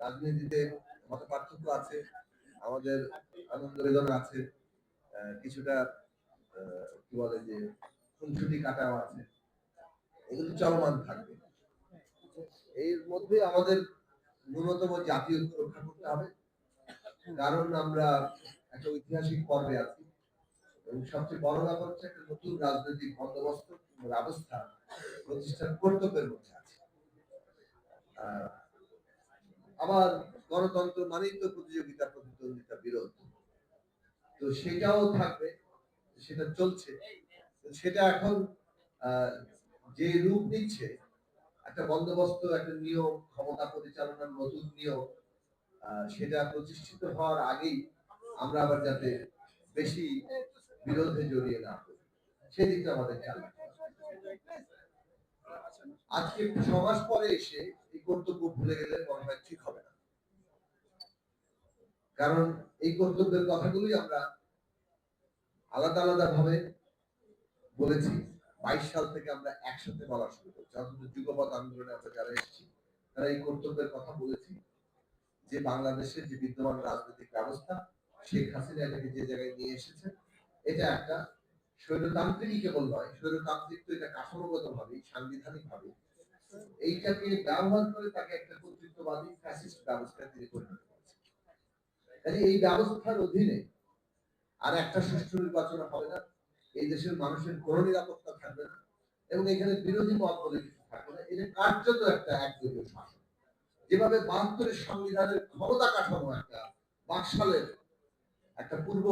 রাজনীতিতে মত পার্থক্য আছে, আমাদের আনন্দ বেদনা আছে কিছুটা কি বলে যে, খুনসুটি কাটাও আছে। এগুলো চলমান থাকবে। এর মধ্যে আমাদের ন্যূনতম জাতীয় রক্ষা করতে হবে, কারণ আমরা একটা ঐতিহাসিক পর্বে আছি। এবং সবচেয়ে বড় ব্যাপার হচ্ছে একটা নতুন রাজনৈতিক বন্দোবস্ত ব্যবস্থা প্রতিষ্ঠার কর্তব্যের মধ্যে আছে। আবার গণতন্ত্র মানেই তো প্রতিযোগিতা প্রতিদ্বন্দ্বিতা বিরোধ। তো সেটাও থাকবে, সেটা চলছে। সেটা এখন যে রূপ নিচ্ছে, একটা বন্দোবস্ত, একটা নিয়ম ক্ষমতা পরিচালনার নতুন নিয়ম সেটা প্রতিষ্ঠিত হওয়ার আগেই আমরা আবার যাতে বেশি বিরোধে জড়িয়ে না সেদিকটা আমাদের খেয়াল আজকে মাস পরে এসে এই কর্তব্য ভুলে গেলে মনে হয় ঠিক কারণ এই কর্তব্যের কথাগুলোই আমরা আলাদা আলাদা ভাবে বলেছি। বাইশ সাল থেকে আমরা একসাথে বলা শুরু করছি। অন্তত যুগপৎ আন্দোলনে আমরা যারা এসেছি, তারা এই কর্তব্যের কথা বলেছি যে বাংলাদেশের যে বিদ্যমান রাজনৈতিক ব্যবস্থা, শেখ হাসিনা এটাকে যে জায়গায় নিয়ে এসেছে, এটা একটা স্বৈরতান্ত্রিকই কেবল নয়, স্বৈরতান্ত্রিক তো এটা কাঠামোগত ভাবে সাংবিধানিক ভাবে এইটাকে ব্যবহার করে তাকে একটা কর্তৃত্ববাদী ফ্যাসিস্ট ব্যবস্থায় তিনি করেছেন কাজে এই ব্যবস্থার অধীনে আর একটা সুষ্ঠু নির্বাচন হবে না। এই দেশের মানুষের কোনো নিরাপত্তা থাকবে না এবং এখানে বিরোধী মত বলে কিছু থাকবে না। এটা কার্যত একটা একদলীয় শাসন। যেভাবে বাহাত্তরের সংবিধানের ক্ষমতা কাঠামো একটা বাকশালের একটা পূর্ব